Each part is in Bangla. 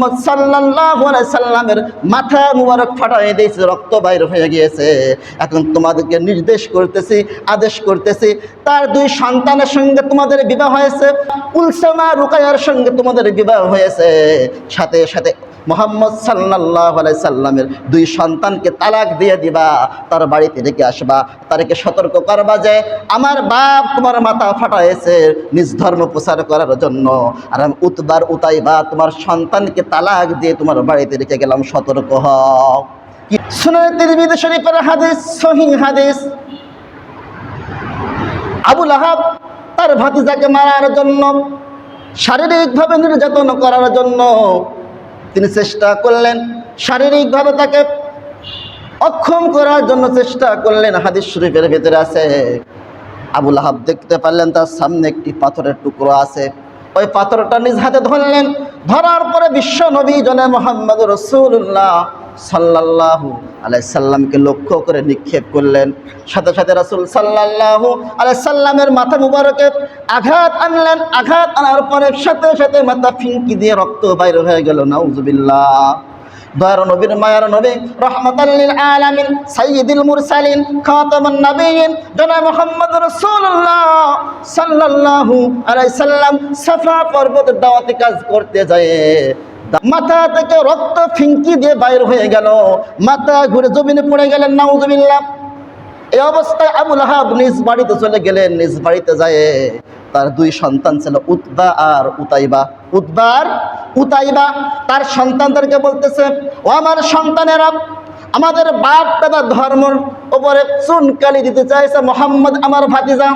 মোহাম্মদ সাল্লাহ সাল্লামের মাথা মুবারক ফাটাই দিয়েছে, রক্ত বাইর হয়ে গিয়েছে। এখন তোমাদেরকে নির্দেশ করতেছি, আদেশ করতেছি, তার দুই সন্তানের সঙ্গে তোমাদের বিবাহ হয়েছে, উলসামা রুকায়ার সঙ্গে তোমাদের বিবাহ হয়েছে। সাথে সাথে মোহাম্মদ সাল্লাহ সাল্লামের দুই সন্তানকে তালাক দিয়ে দিবা, তার বাড়িতে রেখে আসবা, তাদেরকে সতর্ক করবা যে, আমার বাপ তোমার মাথা ফাটাইছে নিজ ধর্ম প্রচার করার জন্য। আর আমি উতবার উতাইবা, তোমার সন্তানকে তালাক দিয়ে তোমার বাড়িতে রেখে গেলাম, সতর্ক শুনে তিরমিজি শরীফের হাদিস হাদিস। আবুল আহাব তার ভাতিজাকে মারার জন্য, শারীরিকভাবে নির্যাতন করার জন্য তিনি চেষ্টা করলেন, শারীরিকভাবে তাকে অক্ষম করার জন্য চেষ্টা করলেন, হাদিস শরীফের ভেতরে আছে। আবুল আহাব দেখতে পারলেন, তার সামনে একটি পাথরের টুকরো আছে। ওই পাথরটা নিজ হাতে ধরলেন, ধরার পরে বিশ্ব নবী জনে মোহাম্মদ রসুল্লাহ সাল্লাল্লাহু আলাইসাল্লামকে লক্ষ্য করে নিক্ষেপ করলেন। সাথে সাথে রাসূল সাল্লাল্লাহু আলাইসাল্লামের মাথা মুবারকে আঘাত আনলেন। আঘাত আনার পরে সাথে সাথে মাথা ফিঙ্কি দিয়ে রক্ত বাইর হয়ে গেল। নাউজুবিল্লাহ। সাল্লাল্লাহু সাফা পর্বত দাওয়াতি কাজ করতে যায়। মাথা থেকে রক্ত ফিঙ্কি দিয়ে বাইর হয়ে গেল। মাথা ঘুরে জমিনে পড়ে গেলেন, নাউজুবিল্লাহ। এই অবস্থায় আবুল আহাব নিজ বাড়িতে চলে গেলেন, নিজ বাড়িতে যায়। তার দুই সন্তান ছিল উতবা আর উতাইবা। উতবার উতাইবা, তার সন্তানদেরকে বলতেছে, ও আমার সন্তানেরা আমাদের বাপ দাদা ধর্মর ওপরে চুনকালি দিতে চাইছে মোহাম্মদ আমার ভাতিজা।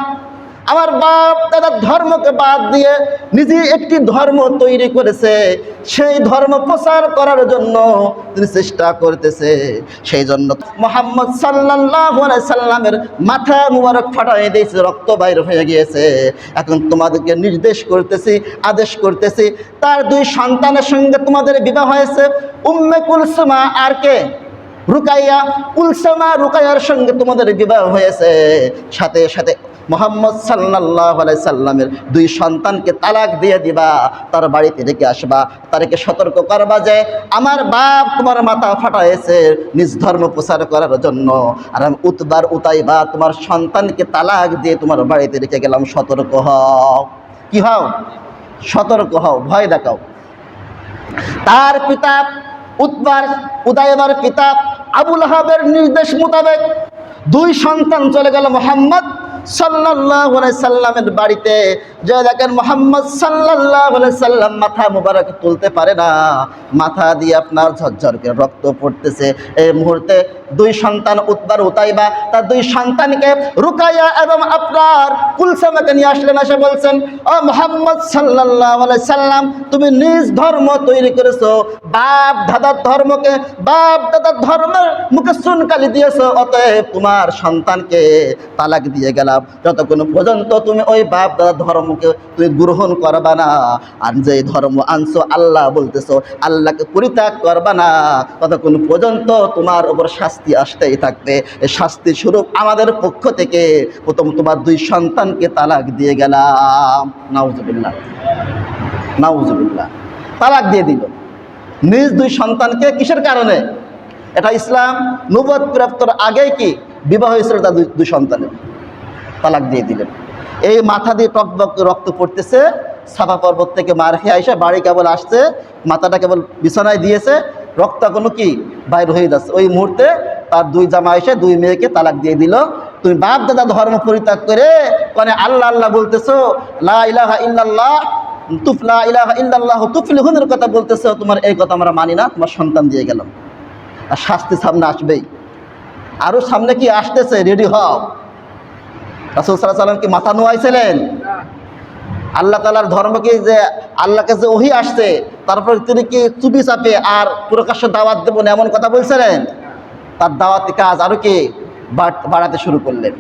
আমার বাপ দাদার ধর্মকে বাদ দিয়ে নিজে একটি ধর্ম তৈরি করেছে। সেই ধর্ম প্রচার করার জন্য তিনি চেষ্টা করতেছে। সেই জন্য মোহাম্মদ সাল্লাহ সাল্লামের মাথা মুবারক ফাটাই দিয়েছে, রক্ত বাইর হয়ে গিয়েছে। এখন তোমাদেরকে নির্দেশ করতেছি, আদেশ করতেছি, তার দুই সন্তানের সঙ্গে তোমাদের বিবাহ হয়েছে। উম্মে কুলসুমা আর কে? রুকাইয়া। উলসামা রুকাইয়ার সঙ্গে তোমাদের বিবাহ হয়েছে। সাথে সাথে মোহাম্মদ সাল্লাহ সাল্লামের দুই সন্তানকে তালাক দিয়ে দিবা, তার বাড়িতে রেখে আসবা, তাদেরকে সতর্ক করবা যে, আমার বাপ তোমার মাথা ফাটাইছে নিজ ধর্ম প্রচার করার জন্য। আর আমি উতবার উতাইবা, তোমার সন্তানকে তালাক দিয়ে তোমার বাড়িতে রেখে গেলাম, সতর্ক হও। কি হও? সতর্ক হও, ভয় দেখাও। তার পিতা উৎবার উদয়বার পিতা আবুল হাবের নির্দেশ মোতাবেক দুই সন্তান চলে গেল মোহাম্মদ সাল্লাহ সাল্লামের বাড়িতে যে দেখেন মোহাম্মদ সাল্লাহ সাল্লাম মাথা মুবারক তুলতে পারে না। মাথা দিয়ে আপনার ঝরঝর করে রক্ত পড়তেছে। এই মুহূর্তে দুই সন্তান উৎবার উতাইবা, তার দুই সন্তানকে রুকাইয়া এবং আপনার কুলসামাকে নিয়ে আসলেন, এসে বলছেন, ও মোহাম্মদ সাল্লাহ সাল্লাম, তুমি নিজ ধর্ম তৈরি করেছ, বাপ দাদার ধর্মকে, বাপ দাদার ধর্মের মুখে সুনকালি দিয়েছ, অতএব তোমার সন্তানকে তালাক দিয়ে গেলাম। যতক্ষণ পর্যন্ত তুমি ওই বাপ দাদার ধর্মকে তুমি গ্রহণ করবা না, আর যে ধর্ম আনছো, আল্লাহ বলতেছো, আল্লাহকে পরিত্যাগ করবা না, ততক্ষণ পর্যন্ত তোমার ওপর শাস্তি আসতেই থাকবে। শাস্তি স্বরূপ আমাদের পক্ষ থেকে প্রথম তোমার দুই সন্তানকে তালাক দিয়ে গেলাম। নাউজুবিল্লাহ। নাউজুবিল্লাহ। তালাক দিয়ে দিল। নিজ দুই সন্তানকে কিসের কারণে? এটা ইসলাম নবদ প্রাপ্তর আগেই কি? বিবাহ হয়েছিল তার দুই সন্তানের। তালাক দিয়ে দিলেন। এই মাথা দিয়ে টক টক রক্ত পড়তেছে। সাফা পর্বত থেকে মার খেয়ে আইসে বাড়ি কেবল আসছে। মাথাটা কেবল বিছানায় দিয়েছে। রক্ত কোনো কি? বাইর হয়ে যাচ্ছে। ওই মুহূর্তে তার দুই জামা এসে দুই মেয়েকে তালাক দিয়ে দিল। তুমি বাপ দাদা ধর্ম পরিত্যাগ করে মানে আল্লাহ আল্লাহ বলতেছো, লা ইলাহা ইল্লাল্লাহ তুফলা ইলাহা ইল্লাল্লাহ, তুফলিহুনের কথা বলতেছো, তোমার এই কথা আমরা মানি না, তোমার সন্তান দিয়ে গেলাম। আর শাস্তি সামনে আসবেই। আরও সামনে কি আসতেছে? রেডি হও। রাসুল সাল্লাহ সাল্লাম কি মাথা নোয়াইছিলেন। আল্লাহ তালার ধর্মকে যে আল্লাহকে যে ওহি আসছে তারপর তিনি কি চুপি চাপে আর প্রকাশ্য দাওয়াত দেবেন এমন কথা বলছিলেন? তার দাওয়াতি কাজ আরও কে বাড়- বাড়াতে শুরু করলেন।